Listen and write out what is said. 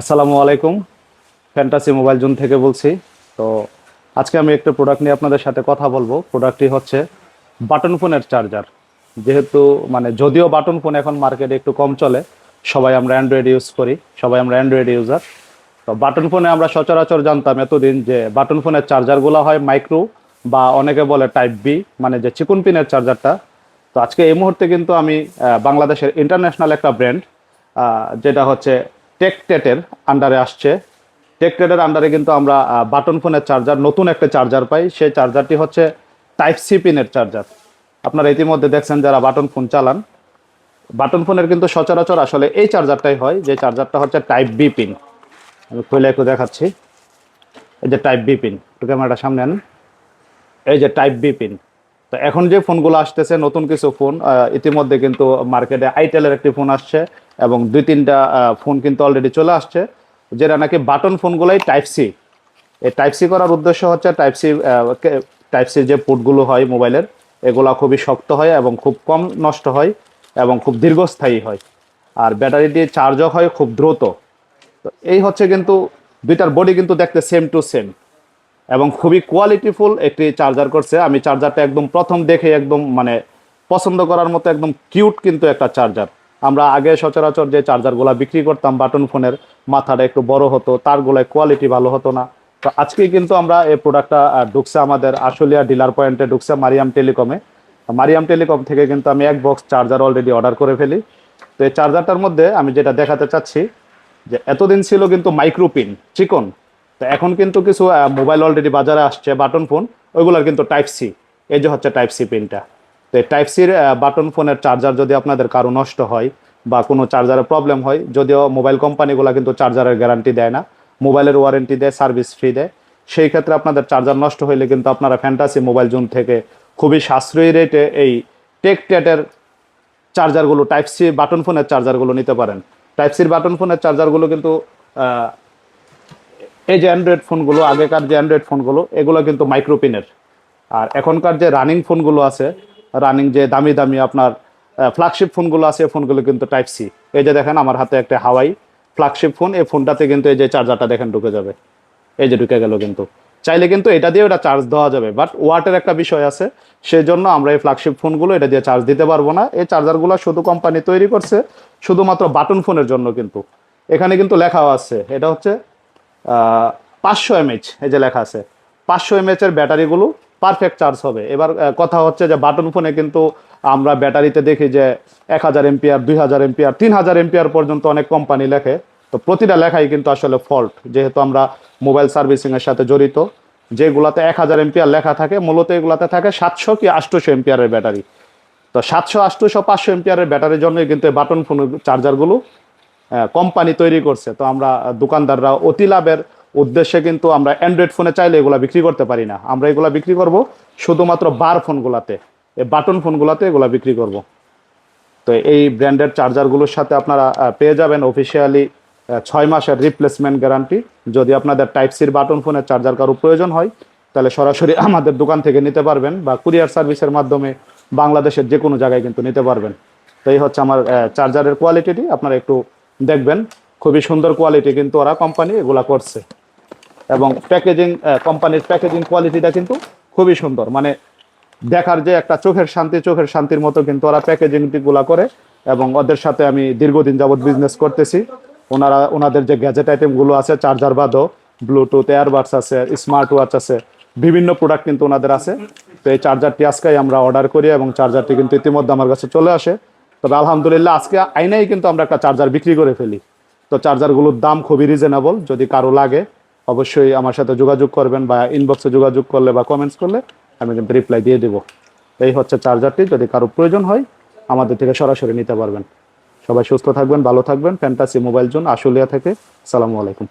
আসসালামু আলাইকুম। Fantasy mobile zone থেকে বলছি। তো আজকে আমি একটা প্রোডাক্ট নিয়ে আপনাদের সাথে কথা বলব। প্রোডাক্টটি হচ্ছে বাটন ফোনের চার্জার যেহেতু মানে যদিও বাটন ফোন এখন মার্কেটে একটু কম চলে, সবাই আমরা অ্যান্ড্রয়েড ইউজ করি, সবাই আমরা অ্যান্ড্রয়েড ইউজার তো বাটন ফোনে আমরা সচরাচর জানতাম এতদিন যে বাটন ফোনের চার্জারগুলো হয় মাইক্রো বা অনেকে বলে টাইপ বি মানে যে চিকুন পিনের চার্জারটা তো আজকে এই মুহূর্তে কিন্তু আমি বাংলাদেশের ইন্টারন্যাশনাল একটা ব্র্যান্ড যেটা হচ্ছে টেকটেটের আন্ডারে আসছে। টেকটেটের আন্ডারে কিন্তু আমরা বাটন ফোনের চার্জার নতুন একটা চার্জার পাই। সেই চার্জারটি হচ্ছে টাইপ সি পিনের চার্জার আপনারা ইতিমধ্যে দেখছেন যারা বাটন ফোন চালান বাটন ফোনের কিন্তু সচরাচর আসলে এই চার্জারটাই হয়, যে চার্জারটা হচ্ছে টাইপ বি পিন আমি খুলে একটু দেখাচ্ছি। এই যে টাইপ বি পিন একটু ক্যামেরাটা সামনে আন এই যে টাইপ বি পিন তো এখন যে ফোনগুলো আসতেছে, নতুন কিছু ফোন ইতিমধ্যে কিন্তু মার্কেটে আইটেলের একটি ফোন আসছে। এবং দুই তিনটা ফোন কিন্তু অলরেডি চলে আসছে, যেটা নাকি বাটন ফোনগুলোই টাইপ সি এই টাইপ সি করার উদ্দেশ্য হচ্ছে টাইপ সি টাইপ সি যে পোর্টগুলো হয় মোবাইলের, এগুলা খুবই শক্ত হয় এবং খুব কম নষ্ট হয় এবং খুব দীর্ঘস্থায়ী হয়। আর ব্যাটারি দিয়ে চার্জও হয় খুব দ্রুত। তো এই হচ্ছে কিন্তু দুইটার বডি কিন্তু দেখতে সেম টু সেম এবং খুবই কোয়ালিটিফুল একটি চার্জার করছে। আমি চার্জারটা একদম প্রথম দেখে একদম মানে পছন্দ করার মতো একদম কিউট কিন্তু একটা চার্জার আমরা আগে সচরাচর যে চার্জারগুলো বিক্রি করতাম বাটন ফোনের, মাথাটা একটু বড় হতো তারগুলোয় কোয়ালিটি ভালো হতো না। তো আজকে কিন্তু আমরা এই প্রোডাক্টটা ঢুকছে আমাদের আশুলিয়া ডিলার পয়েন্টে ঢুকছে মারিয়াম টেলিকমে মারিয়াম টেলিকম থেকে কিন্তু আমি এক বক্স চার্জার অলরেডি অর্ডার করে ফেলি। তো এই চার্জারটার মধ্যে আমি যেটা দেখাতে চাচ্ছি, যে এতদিন ছিল কিন্তু মাইক্রোপিন চিকন। তো এখন কিন্তু কিছু মোবাইল অলরেডি বাজারে আসছে, বাটন ফোন, ওইগুলোর কিন্তু টাইপ সি এই যে হচ্ছে টাইপ সি পিনটা তো টাইপ সির বাটন ফোনের চার্জার যদি আপনাদের কারও নষ্ট হয় বা কোনো চার্জারের প্রবলেম হয়, যদিও মোবাইল কোম্পানিগুলো কিন্তু চার্জারের গ্যারান্টি দেয় না মোবাইলের ওয়ারেন্টি দেয় সার্ভিস ফ্রি দেয়, সেই ক্ষেত্রে আপনাদের চার্জার নষ্ট হইলে কিন্তু আপনারা ফ্যান্টাসি মোবাইল জোন থেকে খুবই সাশ্রয়ী রেটে এই টেক টেটের চার্জারগুলো টাইপ সি বাটন ফোনের চার্জারগুলো নিতে পারেন। টাইপ সির বাটন ফোনের চার্জারগুলো কিন্তু এই যে অ্যান্ড্রয়েড ফোনগুলো আগেকার যে অ্যান্ড্রয়েড ফোনগুলো এগুলো কিন্তু মাইক্রোপিনের আর এখনকার যে রানিং ফোনগুলো আছে রানিং যে দামি দামি আপনার ফ্ল্যাগশিপ ফোনগুলো আছে এই ফোনগুলো কিন্তু টাইপ সি এই যে দেখেন আমার হাতে একটা হাওয়াই ফ্ল্যাগশিপ ফোন এই ফোনটাতে কিন্তু এই যে চার্জারটা দেখেন ঢুকে যাবে। এই যে ঢুকে গেল কিন্তু। চাইলে কিন্তু এটা দিয়ে ওটা চার্জ দেওয়া যাবে বাট ওয়াটের একটা বিষয় আছে সেই জন্য আমরা এই ফ্ল্যাগশিপ ফোনগুলো এটা দিয়ে চার্জ দিতে পারব না। এই চার্জারগুলো শুধু কোম্পানি তৈরি করছে, শুধুমাত্র বাটন ফোনের জন্য কিন্তু। এখানে কিন্তু লেখাও আছে, এটা হচ্ছে পাঁচশো এমএইচ এই যে লেখা আছে। পাঁচশো এমএইচ এর ব্যাটারিগুলো পারফেক্ট চার্জ হবে। এবার কথা হচ্ছে যে বাটন ফোনে কিন্তু আমরা ব্যাটারিতে দেখি যে এক হাজার এমপিআর দুই হাজার এমপিআর তিন হাজার এমপিআর পর্যন্ত অনেক কোম্পানি লেখে। তো প্রতিটা লেখাই কিন্তু আসলে ফল্ট যেহেতু আমরা মোবাইল সার্ভিসিংয়ের সাথে জড়িত। যেগুলাতে এক হাজার এমপিআর লেখা থাকে, মূলত এগুলাতে থাকে সাতশো কি আটশোশো এমপিআরের ব্যাটারি। তো সাতশো আটশোশো পাঁচশো এমপিআরের ব্যাটারির জন্যই কিন্তু এই বাটন ফোন চার্জারগুলো কোম্পানি তৈরি করছে। তো আমরা দোকানদাররা অতি লাভের উদ্দেশ্যে কিন্তু আমরা অ্যান্ড্রয়েড ফোনে চাইলে এগুলো বিক্রি করতে পারি না। আমরা এগুলো বিক্রি করব শুধুমাত্র বার ফোনগুলাতে এই বাটন ফোনগুলাতে এগুলো বিক্রি করব। তো এই ব্র্যান্ডের চার্জারগুলোর সাথে আপনারা পেয়ে যাবেন অফিসিয়ালি ছয় মাসের রিপ্লেসমেন্ট গ্যারান্টি যদি আপনাদের টাইপ সির বাটন ফোনের চার্জার কারও প্রয়োজন হয়, তাহলে সরাসরি আমাদের দোকান থেকে নিতে পারবেন বা কুরিয়ার সার্ভিসের মাধ্যমে বাংলাদেশের যে কোনো জায়গায় কিন্তু নিতে পারবেন। তো এই হচ্ছে আমার চার্জারের কোয়ালিটিটি আপনারা একটু দেখবেন। খুবই সুন্দর কোয়ালিটি কিন্তু ওরা কোম্পানি এগুলা করছে। এবং প্যাকেজিং কোম্পানির প্যাকেজিং কোয়ালিটিটা কিন্তু খুবই সুন্দর। মানে দেখার যে একটা চোখের শান্তি, চোখের শান্তির মতো কিন্তু ওরা প্যাকেজিংগুলা করে এবং ওদের সাথে আমি দীর্ঘদিন যাবৎ বিজনেস করতেছি। ওনারা, ওনাদের যে গ্যাজেট আইটেমগুলো আছে চার্জার বাদও ব্লুটুথ এয়ারবাডস আছে স্মার্ট ওয়াচ আছে, বিভিন্ন প্রোডাক্ট কিন্তু ওনাদের আছে। তো এই চার্জারটি আজকেই আমরা অর্ডার করি এবং চার্জারটি কিন্তু ইতিমধ্যে আমার কাছে চলে আসে। তবে আলহামদুলিল্লাহ আজকে আইনাই কিন্তু আমরা একটা চার্জার বিক্রি করে ফেলি। তো চার্জারগুলোর দাম খুবই রিজনেবল যদি কারও লাগে অবশ্যই আমার সাথে যোগাযোগ করবেন বা ইনবক্সে যোগাযোগ করলে বা কমেন্টস করলে আমি কিন্তু রিপ্লাই দিয়ে দেবো। এই হচ্ছে চার্জারটি যদি কারও প্রয়োজন হয়, আমাদের থেকে সরাসরি নিতে পারবেন। সবাই সুস্থ থাকবেন, ভালো থাকবেন। ফ্যান্টাসি মোবাইল জোন আশুলিয়া থেকে। সালামু আলাইকুম।